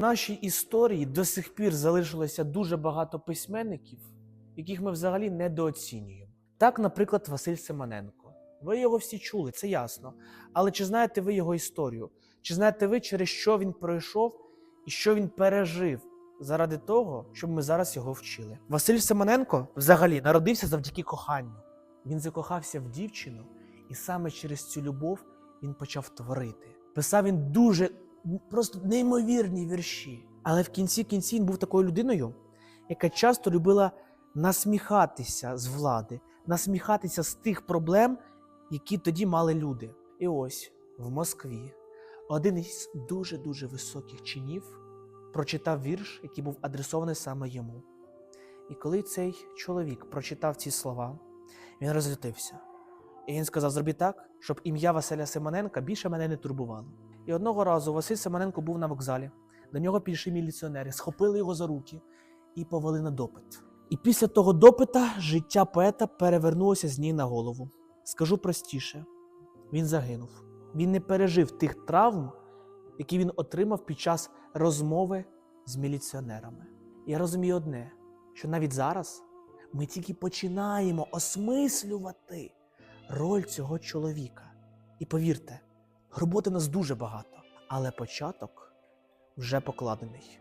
Нашій історії до сих пір залишилося дуже багато письменників, яких ми взагалі недооцінюємо. Так, наприклад, Василь Семененко. Ви його всі чули, це ясно. Але чи знаєте ви його історію? Чи знаєте ви, через що він пройшов і що він пережив заради того, щоб ми зараз його вчили? Василь Семененко взагалі народився завдяки коханню. Він закохався в дівчину, і саме через цю любов він почав творити. Писав він дуже просто неймовірні вірші. Але в кінці кінці він був такою людиною, яка часто любила насміхатися з влади, насміхатися з тих проблем, які тоді мали люди. І ось в Москві один із дуже-дуже високих чинів прочитав вірш, який був адресований саме йому. І коли цей чоловік прочитав ці слова, він розлютився. І він сказав: зробіть так, щоб ім'я Василя Семененка більше мене не турбувало. І одного разу Василь Семененко був на вокзалі. До нього підійшли міліціонери, схопили його за руки і повели на допит. І після того допита життя поета перевернулося з ніг на голову. Скажу простіше, він загинув. Він не пережив тих травм, які він отримав під час розмови з міліціонерами. Я розумію одне, що навіть зараз ми тільки починаємо осмислювати роль цього чоловіка. І повірте, роботи нас дуже багато, але початок вже покладений.